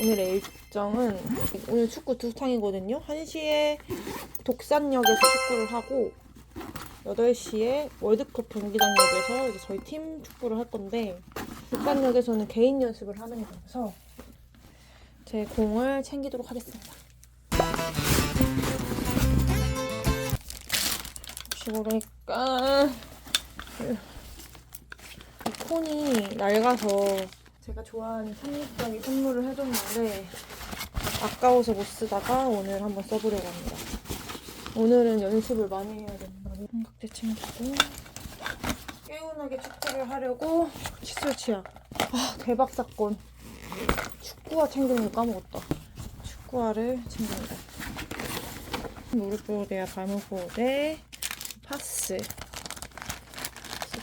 오늘의 일정은 오늘 축구 두 탕이거든요. 1시에 독산역에서 축구를 하고 8시에 월드컵 경기장역에서 이제 저희 팀 축구를 할 건데 독산역에서는 개인 연습을 하는 거라서 제 공을 챙기도록 하겠습니다. 혹시 모르니까 이 콘이 낡아서 제가 좋아하는 삼육장이 선물을 해줬는데 아까워서 못 쓰다가 오늘 한번 써보려고 합니다. 오늘은 연습을 많이 해야 된다. 삼각대 챙기고 깨운하게 축구를 하려고 칫솔 치약. 아 대박 사건. 축구화 챙기는 거 까먹었다. 축구화를 챙깁니다. 무릎 보호대야 발목 보호대, 파스,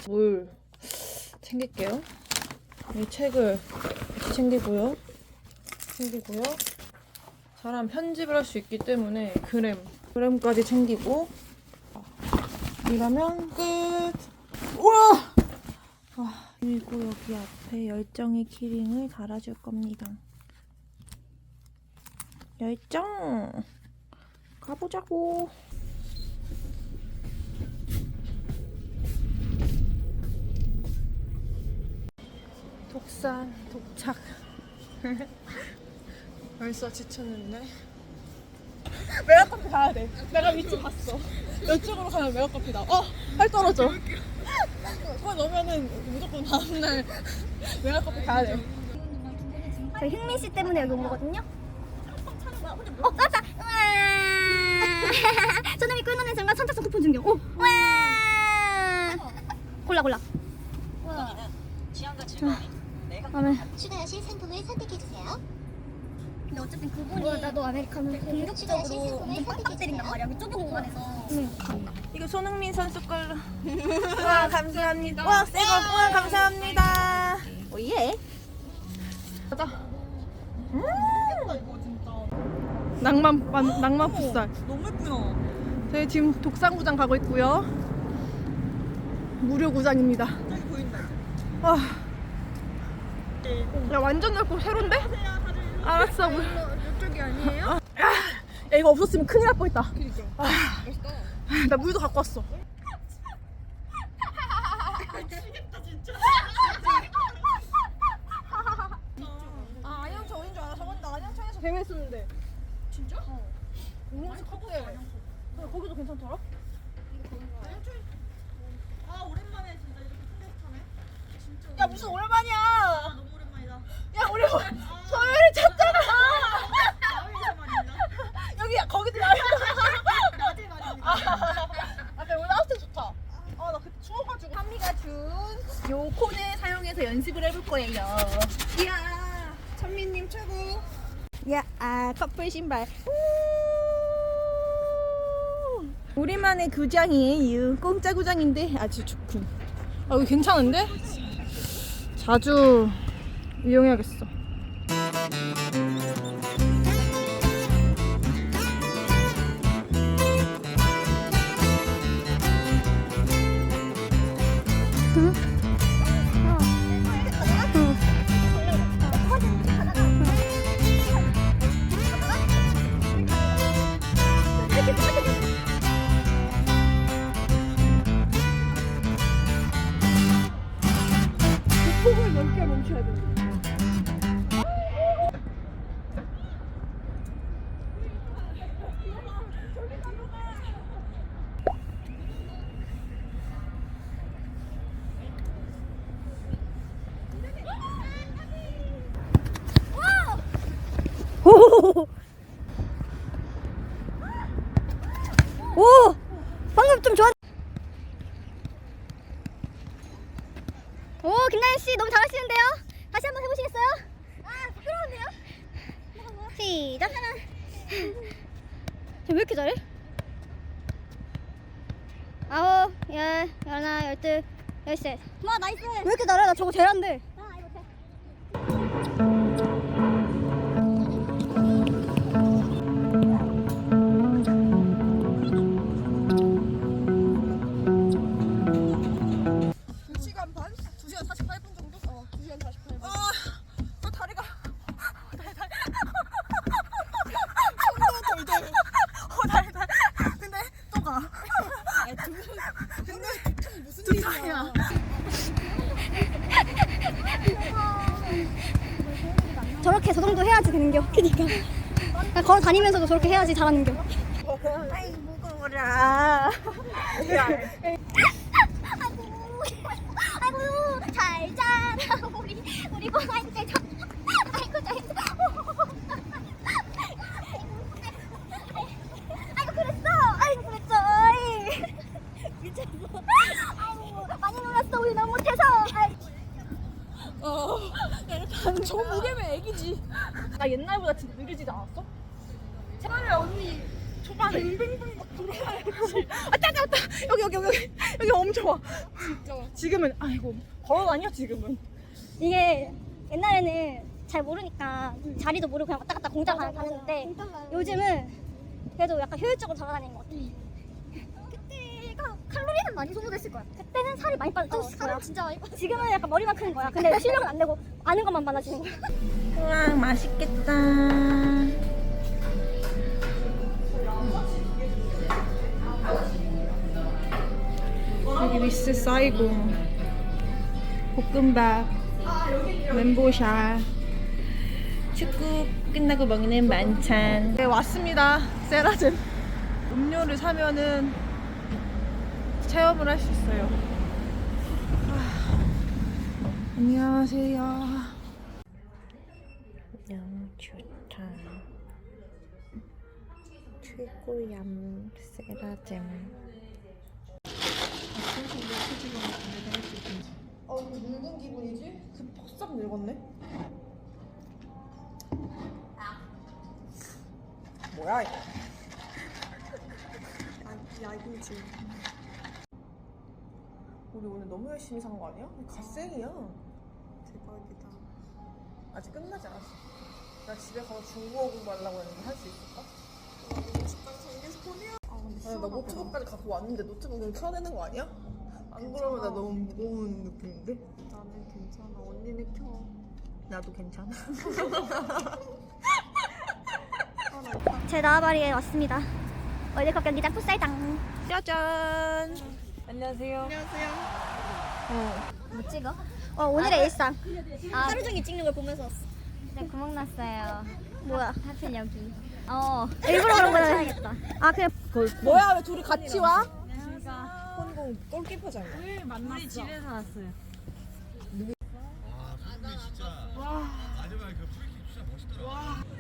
물 챙길게요. 이 책을 챙기고요. 챙기고요. 사람 편집을 할 수 있기 때문에 그램, 그램까지 챙기고 이러면 끝. 우와! 아, 그리고 여기 앞에 열정의 키링을 달아줄 겁니다. 열정! 가보자고! 독산 도착. 벌써 지쳤는데. 메가커피 가야 돼. 내가 위치 봤어. 이쪽으로 가면 메가커피다. 어, 팔 떨어져. 그거 넣으면은 무조건 다음날 메가커피 가야 돼. 저희 흥민 씨 때문에 여기 온 거거든요. 어, 나왔다. 우와. 저놈이 꿀노는 순간 선착순 쿠폰 중경. 오, 와. 골라 골라. 그 러면 추가하실 상품을 선택해 주세요. 근데 어쨌든 그분이 나도 아메리카노 공격적으로 엄청 빡빡 때린단 말이야. 그 좁은 공간에서. 이거 손흥민 선수 걸로. 와 감사합니다. 와 새거 와 감사합니다. 오예. 가자. 음. 낭만 만, 낭만 풋살. 너무 예쁘다. 저희 지금 독산구장 가고 있고요. 무료 구장입니다. 저기 보인다. 와. 야 완전 넓고 새로운데? 알았어. 물. 이쪽이 아니에요? 야 이거 없었으면 큰일 날 뻔했다. 그니까. 아. 나 물도 갖고 왔어. 미치겠다 진짜. 아 안양청 어딘 줄 알아? 저번에 나 안양청에서 대회 했었는데. 진짜? 공룡시 컵대. 근데 거기도 괜찮더라? 아 오랜만에 진짜 이렇게 큰 데서 타네. 진짜. 야 무슨 오랜만이야. 아, 너무 오랜만이다. 야 우리 뭐 서열이 오랜만이다. 여기 거기도 나와. 낮에 말입니다. 아 근데 오늘 아우트 좋다. 아 나 그때 추워가지고. 한미가 준요 콘을 사용해서 연습을 해볼 거예요. 이야, 천민님 최고. 야, 아, 커플 신발. 우리만의 구장이에요. 공짜 구장인데 아주 좋군. 아 여기 괜찮은데? 자주 이용해야겠어. 오! 방금 좀 좋았. 오, 김나연 씨 너무 잘하시는데요? 다시 한번 해보시겠어요? 아, 부끄러운데요? 시작. 쟤왜 이렇게 잘해? 아홉, 열, 열하나, 열둘, 열셋. 와, 나이스. 왜 이렇게 잘해? 나 저거 제일 안 돼. 겨. 그니까. 나 걸어 다니면서도 저렇게 해야지 잘하는 겨. 아이 무거워라. 아이고, 아이고, 잘 자라 우리 우리 뽀가 이제 저. 아이고 잘 자. 아이고 그랬어. 아이고 그랬어. 아이. 미쳤어. 아이고 많이 놀랐어 우리 너무 못해서. 아이. 어. 저 무게면 애기지. 나 옛날보다 진짜 느려지지 않았어? 차라리 언니 초반에 빙빙빙 막 돌아야지. 아, 따다 왔다. 여기, 여기, 여기, 여기 엄청 와. 진짜. 지금은, 아이고, 걸어다녀, 지금은. 이게 옛날에는 잘 모르니까 자리도 모르고 그냥 왔다 갔다 공장 가- 다녔는데 요즘은 그래도 약간 효율적으로 돌아다니는 것 같아. 칼로리는 많이 소모됐을 거야. 그때는 살이 많이 빠졌을 거야. 진짜 많이 빠졌어. 지금은 약간 머리만 큰 거야. 근데 실력은 안 되고 아는 것만 많아지는 거야. 우와, 맛있겠다. 여기 미스 사이공 볶음밥 멘보샤 축구 끝나고 먹는 만찬 네 왔습니다 세라젠 음료를 사면은 체험을 할 수 있어요 아, 안녕하세요 너무 좋다 최고얌 세라젬 어, 이거 늙은 기분이지? 그 퍽싹 늙었네? 뭐야, 이거? 아, 야이지. 우리 오늘 너무 열심히 산 거 아니야? 갓생이야. 대박이다. 아직 끝나지 않았어. 나 집에 가서 중국어 공부하려고 했는데 할 수 있을까? 아니, 나 노트북까지 갖고 왔는데 노트북은 켜야 되는 거 아니야? 안 그러면 나 너무 무거운 느낌인데? 나는 괜찮아. 언니는 켜. 나도 괜찮아. 제 나와바리에 왔습니다. 월드컵 경기장 풋살장. 짜잔! 안녕하세요. 안녕하세요. 어. 뭐 찍어? 어 오늘의 일상. 아, 하루 종일 찍는 걸 보면서 왔어. 네, 구멍 났어요. 뭐야? 하필 여기. 어. 일부러 그런 거잖아. 아 그냥 뭐야, 왜 둘이 같이 와? 혼공 골키퍼잖아. 우리 집에서 왔어요. 잘하는데?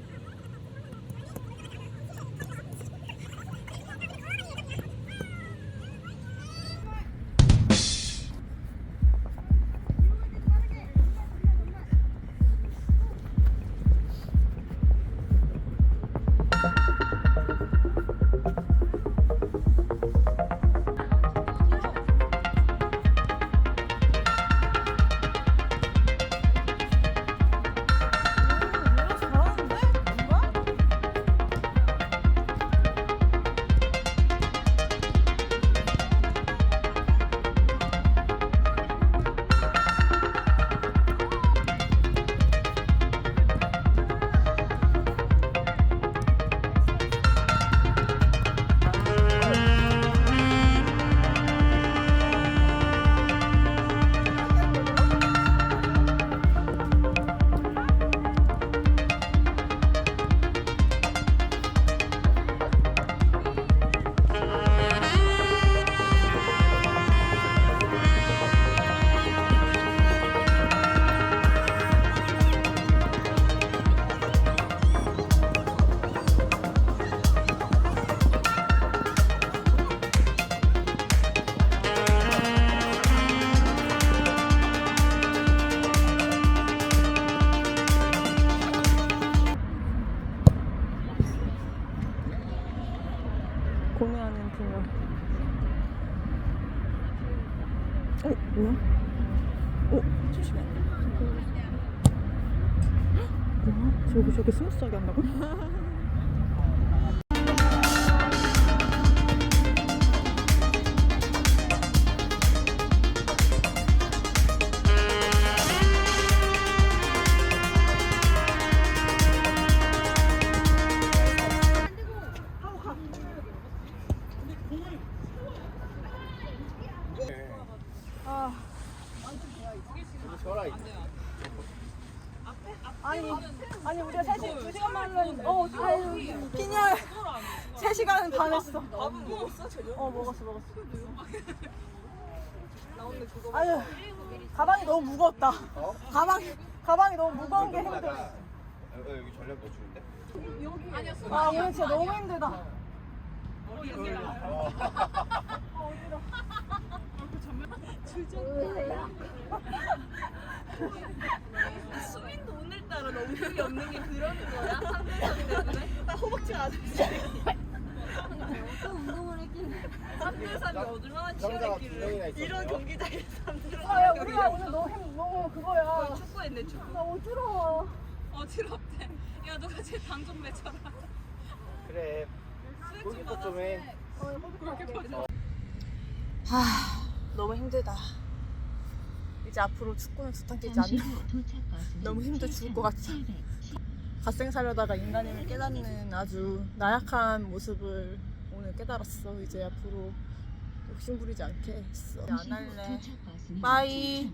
어, 뭐야? 어, 조심해. 헉, 뭐야? 저기 저기 스무스하게 한다고? 어, 먹었어, 먹었어. 아유, 가방이 너무 무거웠다. 가방, 가방이 너무 무거운 게 힘들어. 어, 여기 전력 노출인데? 아, 오늘 진짜 너무 힘들다. 수민도 오늘따라 너무 힘이 없는 게 그러는 거야? 3대3 때문에? 나 허벅지 아저 씨또 운동을 했길래. 3대3이 얼마나 남자가 두 치열했길래 명이나 있어서. 이런 경기장에서 3대3 아, 야, 우리가 오늘 너무 힘, 너무 그거야. 축구했네 축구 나 어지러워. 어지럽대 야 누가 제당좀 맺혀라 그래. 골키퍼 좀 해. 너무 힘들다. 이제 앞으로 축구는 두탕 뛰지 않는 너무 힘들 죽을 것 같아. 갓생 사려다가 인간임을 깨닫는 아주 나약한 모습을 오늘 깨달았어. 이제 앞으로 욕심 부리지 않게 했어. 안 할래. 빠이.